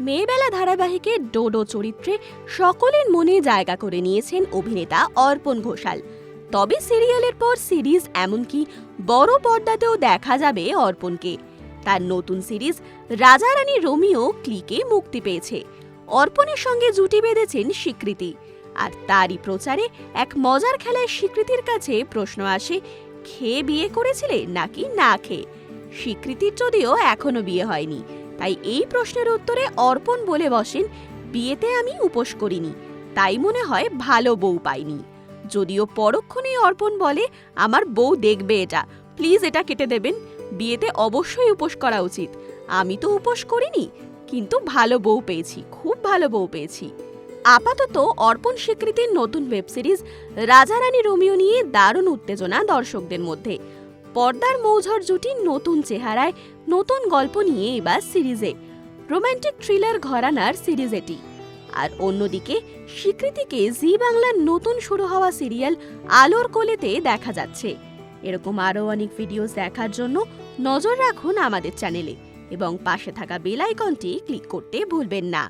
মেয়েবেলা ধারাবাহিকে ডোডো চরিত্রে সকলের মনে জায়গা করে নিয়েছেন অভিনেতা অর্পণ ঘোষাল। তবে সিরিয়ালের পর সিরিজ এমনকি বড় পর্দাতেও দেখা যাবে অর্পণকে। তার নতুন সিরিজ রাজা রানী রোমিও ক্লিকে মুক্তি পেয়েছে। অর্পণের সঙ্গে জুটি বেঁধেছেন স্বীকৃতি। আর তারই প্রচারে এক মজার খেলায় স্বীকৃতির কাছে প্রশ্ন আসে খেয়ে বিয়ে করেছিলে নাকি না খেয়ে স্বীকৃতির যদিও এখনও বিয়ে হয়নি। তাই এই প্রশ্নের উত্তরে অর্পণ বলে বসেন, বিয়েতে আমি উপোস করিনি। তাই মনে হয় ভালো বউ পাইনি। যদিও পরক্ষণেই অর্পণ বলে, আমার বউ দেখবে এটা। প্লিজ এটা কেটে দেবেন। বিয়েতে অবশ্যই উপোস করা উচিত। আমি তো উপোস করিনি, কিন্তু ভালো বউ পেয়েছি, খুব ভালো বউ পেয়েছি। আপাতত অর্পণ স্বীকৃতির নতুন ওয়েব সিরিজ রাজা রানী রোমিও নিয়ে দারুণ উত্তেজনা দর্শকদের মধ্যে। পর্দার মৌঝর জুটি নতুন চেহারায় নতুন গল্প নিয়ে এবার সিরিজে। রোমান্টিক থ্রিলার ঘরানার সিরিজ এটি। আর অন্যদিকে স্বীকৃতিকে জি বাংলার নতুন শুরু হওয়া সিরিয়াল আলোর কোলেতে দেখা যাচ্ছে। এরকম আরও অনেক ভিডিওস দেখার জন্য নজর রাখুন আমাদের চ্যানেলে এবং পাশে থাকা বেল আইকনটি ক্লিক করতে ভুলবেন না।